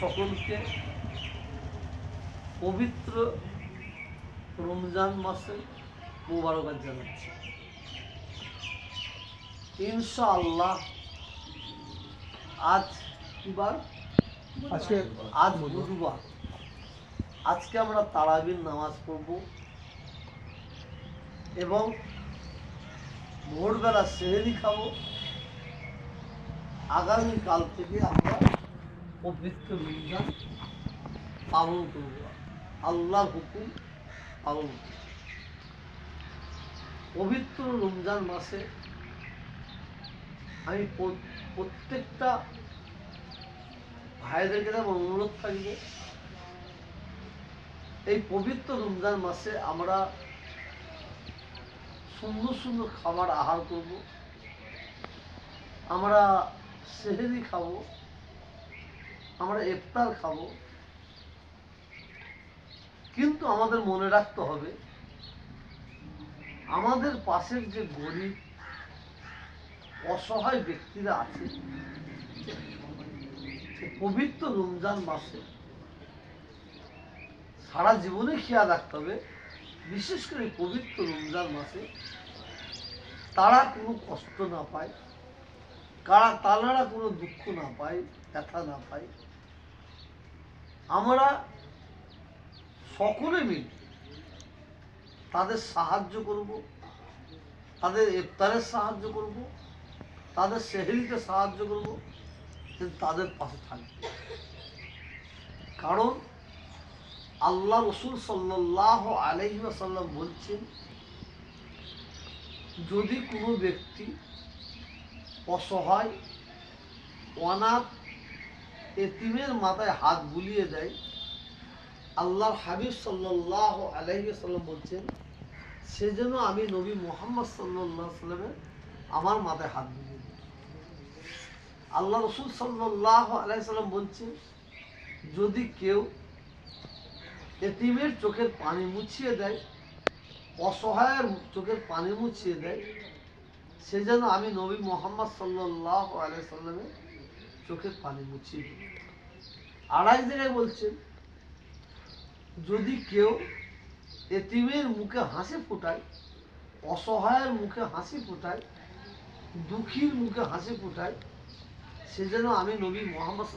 সকলকে পবিত্র রমজান মাসে মুবারকাত জানাচ্ছি। ইনশাআল্লাহ আজ কিবার আজকে আজ বুধবার। আজকে আমরা তারাবির নামাজ পড়ব এবং ভোরবেলা সেহেরি খাব। আগামীকাল থেকে আমরা পবিত্র রমজান পালন করব। আল্লাহ হুকুম পালন পবিত্র রমজান মাসে আমি প্র- প্রত্যেকটা ভাইদেরকে আমার অনুরোধ থাকবে, এই পবিত্র রমজান মাসে আমরা সুন্দর সুন্দর খাবার আহার করব, আমরা সেহেরি খাব আমরা ইফতার খাব। কিন্তু আমাদের মনে রাখতে হবে, আমাদের পাশের যে গরিব, অসহায় ব্যক্তিরা আছে পবিত্র রমজান মাসে সারা জীবনে খেয়াল রাখতে হবে, বিশেষ করে পবিত্র রমজান মাসে তারা কোনো কষ্ট না পায়। কারা তারা কোনো দুঃখ না পায়, ব্যথা না পায়, আমরা সকলে মিলে তাদের সাহায্য করব, তাদের ইফতারের সাহায্য করব, তাদের সেহেরিতে সাহায্য করব, কিন্তু তাদের পাশে থাকবে। কারণ আল্লাহ রসুল সাল্লাহ আলহি আসাল্লাম বলছেন, যদি কোনো ব্যক্তি অসহায়, অনাথ, এতিমের মাথায় হাত বুলিয়ে দেয়। আল্লাহর হাবিব সাল্লাহ আলহি সাল্লাম বলছেন সেজন্য আমি নবী মোহাম্মদ সাল্লাহ সাল্লামের আমার মাথায় হাত বুলিয়ে দিই। আল্লাহ রসুল সাল্লাহ আলাইসাল্লাম বলছেন, যদি কেউ এতিমের চোখের পানি মুছিয়ে দেয়, অসহায়ের চোখের পানি মুছিয়ে দেয় সে যেন আমি নবী মোহাম্মদ সাল্লাহ আলাইসাল্লামের চোখের পানি মুছিয়ে দিই। আড়াই জায়গায় বলছেন যদি কেউ এতিমের মুখে হাসি ফোটায়, অসহায়ের মুখে হাসি ফোটায়, দুঃখীর মুখে হাসি ফোটায় সে যেন আমি নবী মোহাম্মদ